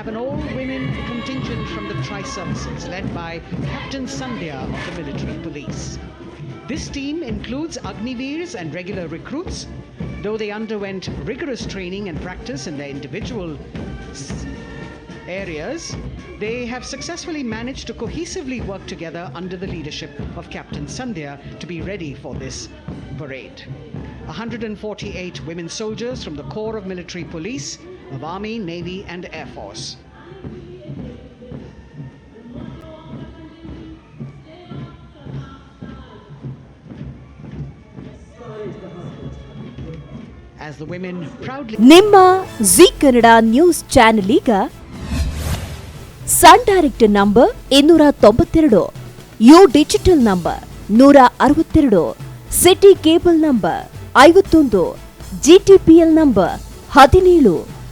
have an all-women contingent from the Tri-Services led by Captain Sandhya of the military police. This team includes Agniveers and regular recruits, though they underwent rigorous training and practice in their individual areas, they have successfully managed to cohesively work together under the leadership of Captain Sandhya to be ready for this parade. 148 women soldiers from the Corps of Military Police of Navy, and Air Force. ನಿಮ್ಮ Zee Kannada news channel ಈಗ Sun Direct number ಇನ್ನೂರ ತೊಂಬತ್ತೆರಡು U Digital number ನೂರ ಅರವತ್ತೆರಡು city cable number ಐವತ್ತೊಂದು GTPL number ಹದಿನೇಳು